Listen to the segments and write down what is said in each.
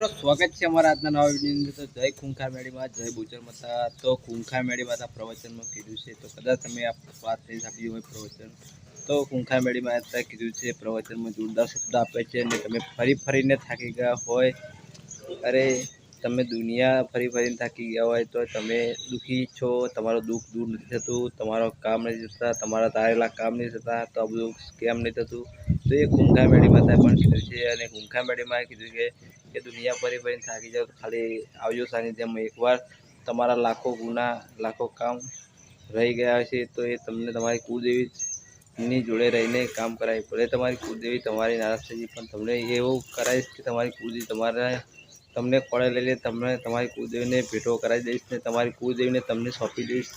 સ્વાગત છે અમારા આજના નવા વિડીયોની અંદર. તો જય ખૂંખાર મેળીમાં જય બુચર માતા તો ખૂંખાર મેળી માતા પ્રવચનમાં કીધું છે. તો કદાચ તમે આ વાત થઈ સાંભળ્યું હોય પ્રવચન. તો ખૂંખાર મેળી માતા કીધું છે, પ્રવચનમાં જોરદાર શબ્દ આપે છે અને તમે ફરી ફરીને થાકી ગયા હોય. અરે તમે દુનિયા ફરી ફરીને થાકી ગયા હોય તો તમે દુઃખી છો, તમારું દુઃખ દૂર નથી થતું, તમારો કામ નથી થતા, તમારા તારેલા કામ નહીં થતા, તો આ બધું કેમ નહીં થતું? તો એ મેળી માતાએ પણ કીધું છે અને ખૂંખાર મેળીમાં કીધું કે કે દુનિયા ફરી ફરીને થાકી જાઓ ખાલી આવજો સાનિધ્યમાં એકવાર તમારા લાખો ગુના, લાખો કામ રહી ગયા છે તો એ તમને તમારી કુળદેવીની જોડે રહીને કામ કરાય ભલે તમારી કુળદેવી તમારી નારાજ થઈ પણ તમને એવું કરાવીશ કે તમારી કુળદેવી તમારા તમને ખોળે લઈ લે, તમને તમારી કુળદેવીને ભેટો કરાવી દઈશ ને તમારી કુળદેવીને તમને સોંપી દઈશ.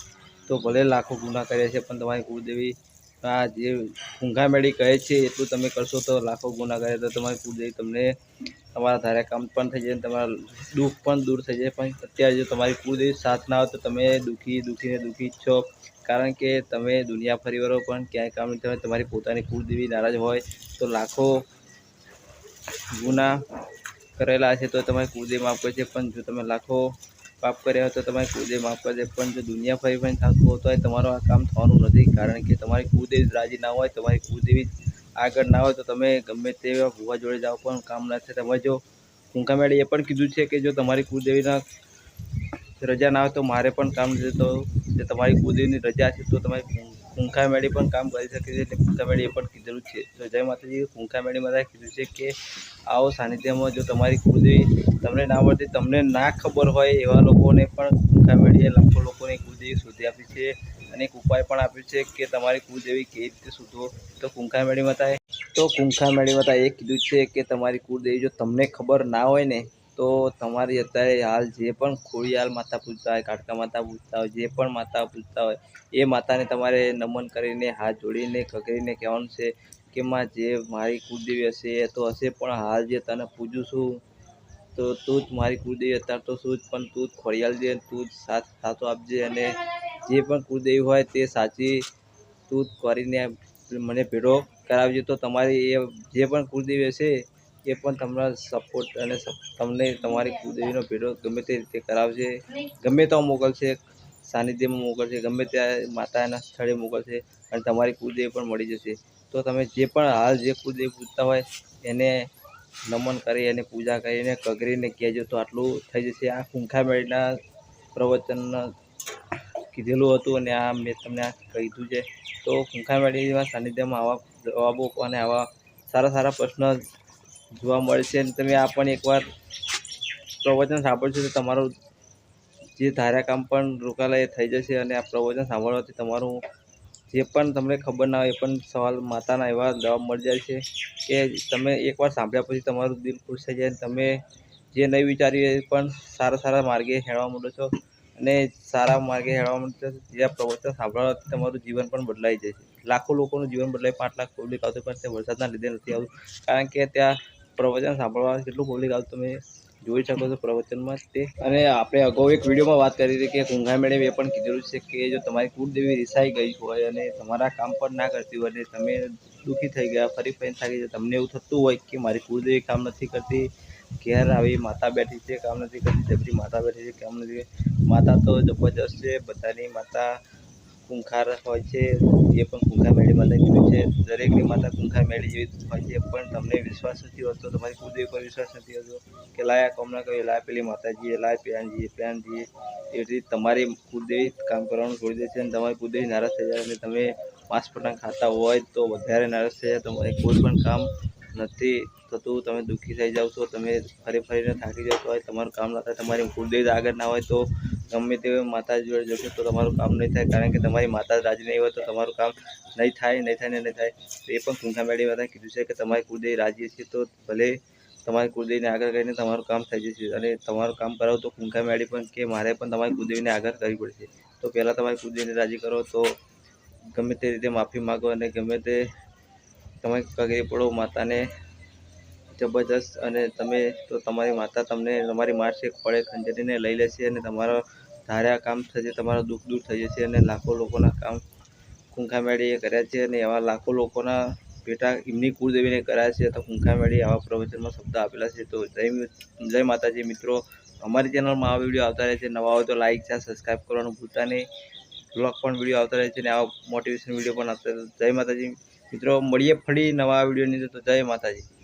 તો ભલે લાખો ગુના કર્યા છે, પણ તમારી કુળદેવી આ જે ઊંઘા મેળી કહે છે, એટલું તમે કરશો તો લાખો ગુના કરે તો તમારી કુળદેવી તમને તમારા ધારે કામ પણ થઈ જાય તમારા દુઃખ પણ દૂર થઈ જાય. પણ અત્યારે જો તમારી કુળદેવી સાથ ના હોય તો તમે દુઃખી, દુઃખીને દુઃખી જ છો. કારણ કે તમે દુનિયા ફરી વળો, પણ ક્યાંય કામ નહીં તમે તમારી પોતાની કુળદેવી નારાજ હોય તો લાખો ગુના કરેલા છે, તો તમારે કુદે માફ કરશે પણ જો તમે લાખો પાપ કર્યા હોય તો તમારે કુદે માફ કરશે પણ જો દુનિયા ફરી ફરીને થતું હોય તો તમારું આ કામ થવાનું નથી, કારણ કે તમારી કુદેવી રાજી ના હોય, તમારી કુદેવી આગળ ના હોય તો તમે ગમે તેવા ભૂવા જોડે જાઓ, પણ કામ ના થાય. તમે જો કુંકા મેળે એ પણ કીધું છે કે જો તમારી કુદેવીના રજા ના હોય તો મારે પણ કામ નથી, તો જે તમારી કુદેવીની રજા છે, તો તમારી કુંખા મેળી પણ કામ કરી શકે છે એટલે કુંખા મેળી એ પણ કીધેલું છે. તો જય માતાજી, કુંખા મેળી કીધું છે કે આવો સાનિધ્યમાં જો તમારી કુળદેવી તમને ના મળતી, તમને ના ખબર હોય એવા લોકોને પણ કુંખા મેળીએ લાખો લોકોને કુળદેવી શોધી આપી છે અને એક ઉપાય પણ આપ્યો છે કે તમારી કુળદેવી કેવી રીતે શોધો. તો કુંખા મેળી તો કુંખા મેળી એ કીધું છે કે તમારી કુળદેવી જો તમને ખબર ના હોય ને તો તમારી અત્યારે હાલ જે પણ ખોડિયાલ માતા પૂજતા હોય, કાટકા માતા પૂજતા હોય, જે પણ માતા પૂજતા હોય, એ માતાને તમારે નમન કરીને, હાથ જોડીને ખગરીને કહેવાનું છે કે, માં, જે મારી કુળદેવી હશે, એ તો હશે, પણ હાલ જે તને પૂજું છું, તો તું જ મારી કુળદેવી અત્યારે તો શું જ, પણ તું જ ખોડિયાલ દે તું જ સાથ સાથો આપજે અને જે પણ કુળદેવી હોય તે સાચી તું કરીને મને ભેટો કરાવજે. તો તમારી એ જે પણ કુળદેવી હશે એ પણ તમારા સપોર્ટ અને તમને તમારી કુળદેવીનો ભેટો ગમે તે રીતે કરાવશે. ગમે તો મોકલશે, સાનિધ્યમાં મોકલશે, ગમે ત્યાં માતાના સ્થળે મોકલશે અને તમારી કુળદેવી પણ મળી જશે. તો તમે જે પણ હાલ જે કુળદેવી પૂજતા હોય એને નમન કરી અને પૂજા કરીને કગરીને કહેજો તો આટલું થઈ જશે. આ ખૂંખા મેળના પ્રવચનના કીધેલું હતું અને આ મેં તમને આ કીધું છે. તો ખૂંખા મેળીના સાનિધ્યમાં આવા જવાબો અને આવા સારા સારા પ્રશ્ન જોવા મળશે અને તમે આ પણ એકવાર પ્રવચન સાંભળશો તો તમારું જે ધાર્યા કામ પણ રોકાયેલા એ થઈ જશે અને આ પ્રવચન સાંભળવાથી તમારું જે પણ તમને ખબર ના હોય એ પણ સવાલ માતાના એવા જવાબ મળી જાય છે કે તમે એકવાર સાંભળ્યા પછી તમારું દિલ ખુશ થઈ જાય અને તમે જે નહીં વિચાર્યું એ પણ સારા સારા માર્ગે હેળવા માંડો છો અને સારા માર્ગે હેળવા માંડો છો જે આ પ્રવચન સાંભળવાથી તમારું જીવન પણ બદલાઈ જાય છે. લાખો લોકોનું જીવન બદલાય, પાંચ લાખ પબ્લિક આવતું પણ તે વરસાદના લીધે નથી આવતું. કારણ કે ત્યાં પ્રવચન સાંભળવા કેટલું પબ્લિક આવતું તમે જોઈ શકો છો પ્રવચનમાં તે. અને આપણે અગાઉ એક વિડીયોમાં વાત કરી હતી કે કુંઘા મેળે એ પણ કીધેલું છે કે જો તમારી કુળદેવી રિસાઈ ગઈ હોય અને તમારા કામ પણ ના કરતી હોય અને તમે દુઃખી થઈ ગયા, ફરી ફરી થાકી ગયા, તમને એવું થતું હોય કે મારી કુળદેવી કામ નથી કરતી, ઘેર આવી માતા બેઠી છે, કામ નથી કરતી જબરી માતા બેઠી છે, કામ નથી. માતા તો જબરજસ્ત છે, બધાની માતા ખૂંખાર હોય છે એ પણ ખૂંખાર મેળી માતા કીધું છે, દરેકની માતા ખૂંખાર મેળી જેવી હોય છે, પણ તમને વિશ્વાસ નથી હોતો, તમારી કુળદેવી પર વિશ્વાસ નથી હોતો કે લાયા કોમના કહ્યું લાય પેલી માતાજીએ લાય પ્યાનજીએ પ્યાનજીએ એવી રીતે તમારી કુળદેવી કામ કરવાનું છોડી દે છે અને તમારી કુળદેવી નારાજ થઈ જાય અને તમે માંસ પટાંગ ખાતા હોય તો વધારે નારાજ થઈ જાય, તમારે કોઈ પણ કામ નથી થતું, તમે દુઃખી થઈ જાઓ છો, તમે ફરી ફરીને થાકી જતો હોય તમારું કામ ના થાય, તમારી કુળદેવી આગળ ના હોય તો ગમે તે માતા જોડે જશો તો તમારું કામ નહીં થાય, કારણ કે તમારી માતા રાજી નહીં હોય તો તમારું કામ નહીં થાય નહીં થાય ને નહીં થાય. તો એ પણ કુંઠા મેળી માતા કીધું છે કે તમારી કુળદેવી રાજી છે તો ભલે તમારી કુળદેવીને આગળ કરીને તમારું કામ થઈ જશે અને તમારું કામ કરાવો તો કુંઠા મેળી પણ કે મારે પણ તમારી કુળદેવીને આગળ કરવી પડશે. તો પહેલાં તમારી કુળદેવીને રાજી કરો તો ગમે તે રીતે માફી માગો અને ગમે તે તમે પગરી પડો માતાને જબરજસ્ત અને તમે તો તમારી માતા તમને તમારી મારશે, ખોળે ખંજરીને લઈ લેશે અને તમારા ધાર્યા કામ થશે, તમારું દુઃખ દૂર થઈ જશે અને લાખો લોકોના કામ કુંખા મેળીએ કર્યા છે અને એવા લાખો લોકોના બેટા એમની કુળદેવીને કર્યા છે. તો કુંખા મેળી આવા પ્રવચનમાં શબ્દ આપેલા છે. તો જય જય માતાજી મિત્રો. અમારી ચેનલમાં આવા વીડિયો આવતા રહે છે. નવા હોય તો લાઇક છે સબસ્ક્રાઈબ કરવાનું ભૂલતા નહીં. બ્લોગ પણ વીડિયો આવતા રહે છે અને આવા મોટિવેશન વીડિયો પણ આવતા જય માતાજી મિત્રો. મળીએ ફરી નવા વિડીયોની તો જય માતાજી.